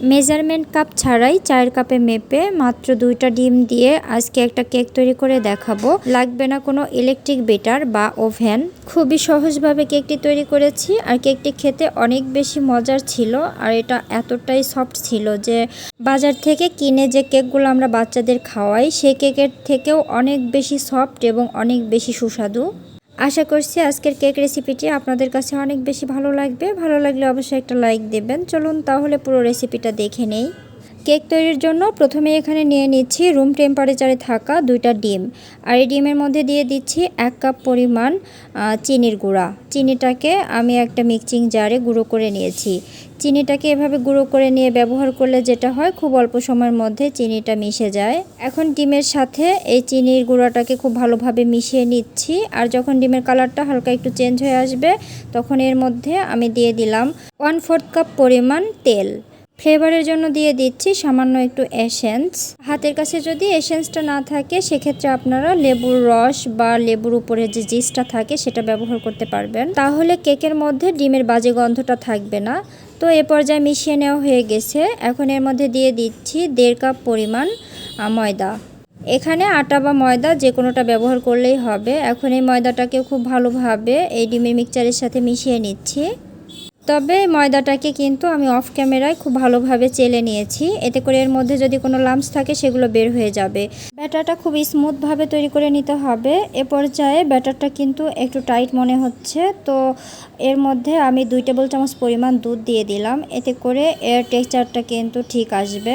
Measurement cup ছাড়াই চায়ের কাপে মেপে মাত্র দুইটা ডিম দিয়ে আজকে একটা কেক তৈরি করে দেখাবো। লাগবে না কোনো ইলেকট্রিক বেটার বা ওভেন খুবই সহজভাবে কেকটি তৈরি করেছি আর কেকটি খেতে অনেক বেশি মজার ছিল আর এটা এতটাই সফট ছিল যে বাজার থেকে কিনে যে কেকগুলো আমরা বাচ্চাদের খাওয়াই, সেই কেকের থেকেও অনেক বেশি সফট এবং অনেক বেশি সুস্বাদু। আশা করছি আজকের কেক রেসিপিটি আপনাদের কাছে অনেক বেশি ভালো লাগবে। ভালো লাগলে অবশ্যই একটা লাইক দেবেন। চলুন তাহলে পুরো রেসিপিটা দেখে নেই। কেক তৈরির জন্য প্রথমে এখানে নিয়ে নিচ্ছি রুম টেম্পারেচারে থাকা দুইটা ডিম। আর এই ডিমের মধ্যে দিয়ে দিচ্ছি এক কাপ পরিমাণ চিনির গুঁড়া। চিনিটাকে আমি একটা মিক্সিং জারে গুঁড়ো করে নিয়েছি। চিনিটাকে এভাবে গুঁড়ো করে নিয়ে ব্যবহার করলে যেটা হয়, খুব অল্প সময়ের মধ্যে চিনিটা মিশে যায়। এখন ডিমের সাথে এই চিনির গুঁড়াটাকে খুব ভালোভাবে মিশিয়ে নিচ্ছি। আর যখন ডিমের কালারটা হালকা একটু চেঞ্জ হয়ে আসবে, তখন এর মধ্যে আমি দিয়ে দিলাম ওয়ান ফোর্থ কাপ পরিমাণ তেল। ফ্লেভারের জন্য দিয়ে দিচ্ছি সামান্য একটু এসেন্স। হাতের কাছে যদি এসেন্সটা না থাকে, সেক্ষেত্রে আপনারা লেবুর রস বা লেবুর উপরে যে জিসটা থাকে, সেটা ব্যবহার করতে পারবেন। তাহলে কেকের মধ্যে ডিমের বাজে গন্ধটা থাকবে না। তো এ পর্যায়ে মিশিয়ে নেওয়া হয়ে গেছে। এখন এর মধ্যে দিয়ে দিচ্ছি দেড় কাপ পরিমাণ ময়দা। এখানে আটা বা ময়দা যে কোনোটা ব্যবহার করলেই হবে। এখন এই ময়দাটাকে খুব ভালোভাবে এই ডিমের মিক্সচারের সাথে মিশিয়ে নিচ্ছি। তবে ময়দাটাকে কিন্তু আমি অফ ক্যামেরায় খুব ভালোভাবে চেলে নিয়েছি। এতে করে এর মধ্যে যদি কোনো লাম্পস থাকে, সেগুলো বের হয়ে যাবে। ব্যাটারটা খুব স্মুথভাবে তৈরি করে নিতে হবে। এ পর্যায়ে ব্যাটারটা কিন্তু একটু টাইট মনে হচ্ছে। তো এর মধ্যে আমি দুই টেবিল চামচ পরিমাণ দুধ দিয়ে দিলাম। এতে করে এর টেক্সচারটা কিন্তু ঠিক আসবে।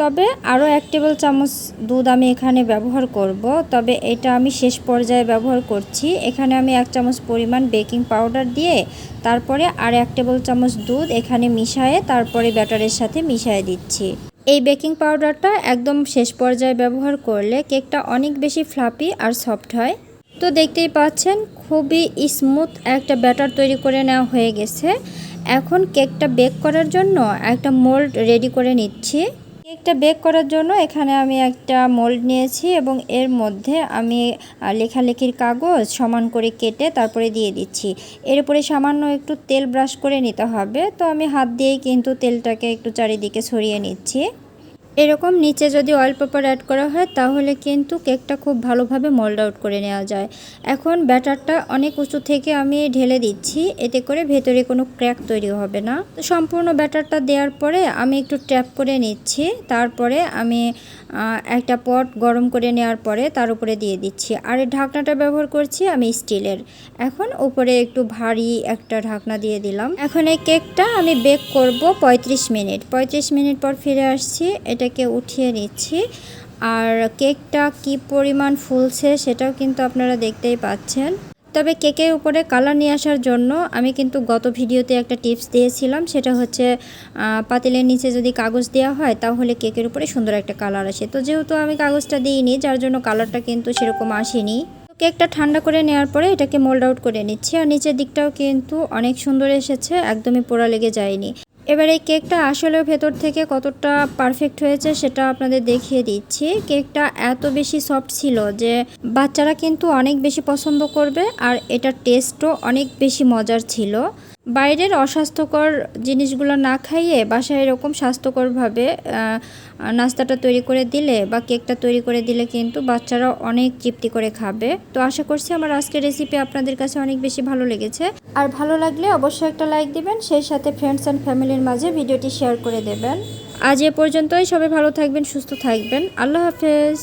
তবে আরও এক টেবিল চামচ দুধ আমি এখানে ব্যবহার করব। তবে এটা আমি শেষ পর্যায়ে ব্যবহার করছি। এখানে আমি এক চামচ পরিমাণ বেকিং পাউডার দিয়ে তারপরে আর এক টেবিল চামচ দুধ এখানে মিশায়ে তারপরে ব্যাটারের সাথে মিশিয়ে দিচ্ছি। এই বেকিং পাউডারটা একদম শেষ পর্যায়ে ব্যবহার করলে কেকটা অনেক বেশি ফ্লাপি আর সফট হয়। তো দেখতেই পাচ্ছেন, খুবই স্মুথ একটা ব্যাটার তৈরি করে নেওয়া হয়ে গেছে। এখন কেকটা বেক করার জন্য একটা মোল্ড রেডি করে নিচ্ছি। কেকটা বেক করার জন্য এখানে আমি একটা মোল্ড নিয়েছি এবং এর মধ্যে আমি লেখালেখির কাগজ সমান করে কেটে তারপরে দিয়ে দিচ্ছি। এর উপরে সামান্য একটু তেল ব্রাশ করে নিতে হবে। তো আমি হাত দিয়েই কিন্তু তেলটাকে একটু চারিদিকে ছড়িয়ে নিচ্ছি। এরকম নিচে যদি অয়েল পেপার অ্যাড করা হয়, তাহলে কিন্তু কেকটা খুব ভালোভাবে মোল্ড আউট করে নেওয়া যায়। এখন ব্যাটারটা অনেক উঁচু থেকে আমি ঢেলে দিচ্ছি, এতে করে ভেতরে কোনো ক্র্যাক তৈরি হবে না। তো সম্পূর্ণ ব্যাটারটা দেওয়ার পরে আমি একটু ট্যাপ করে নিচ্ছি, তারপরে আমি একটা পট গরম করে নেওয়ার পরে তার উপরে দিয়ে দিচ্ছি। আর ঢাকনাটা ব্যবহার করছি আমি স্টিলের। এখন উপরে একটু ভারী একটা ঢাকনা দিয়ে দিলাম। এখন এই কেকটা আমি বেক করব ৩৫ মিনিট। ৩৫ মিনিট পর ফিরে আসছি। এটা এটাকে উঠিয়ে নিচ্ছি। আর কেকটা কি পরিমাণ ফুলছে সেটাও কিন্তু আপনারা দেখতেই পাচ্ছেন। তবে কেকের উপরে কালার নিয়ে আসার জন্য আমি কিন্তু গত ভিডিওতে একটা টিপস দিয়েছিলাম, সেটা হচ্ছে পাতিলের নিচে যদি কাগজ দেওয়া হয় তাহলে কেকের উপরে সুন্দর একটা কালার আসে। তো যেহেতু আমি কাগজটা দিইনি, যার জন্য কালারটা কিন্তু সেরকম আসেনি। কেকটা ঠান্ডা করে নেওয়ার পরে এটাকে মোল্ড আউট করে নিচ্ছি। আর নিচের দিকটাও কিন্তু অনেক সুন্দর এসেছে, একদমই পোড়া লেগে যায়নি। এবার এই কেকটা আসলে ভেতর থেকে কতটা পারফেক্ট হয়েছে সেটা আপনাদের দেখিয়ে দিচ্ছি। কেকটা এত বেশি সফট ছিল যে বাচ্চারা কিন্তু অনেক বেশি পছন্দ করবে আর এটার টেস্টও অনেক বেশি মজার ছিল। বাইরের অস্বাস্থ্যকর জিনিসগুলো না খাইয়ে বাসায় এরকম স্বাস্থ্যকরভাবে নাস্তাটা তৈরি করে দিলে বা কেকটা তৈরি করে দিলে কিন্তু বাচ্চারা অনেক তৃপ্তি করে খাবে। তো আশা করছি আমার আজকের রেসিপি আপনাদের কাছে অনেক বেশি ভালো লেগেছে। আর ভালো লাগলে অবশ্যই একটা লাইক দিবেন, সেই সাথে ফ্রেন্ডস অ্যান্ড ফ্যামিলির মাঝে ভিডিওটি শেয়ার করে দেবেন। আজ এ পর্যন্তই, সবাই ভালো থাকবেন, সুস্থ থাকবেন। আল্লাহ হাফেজ।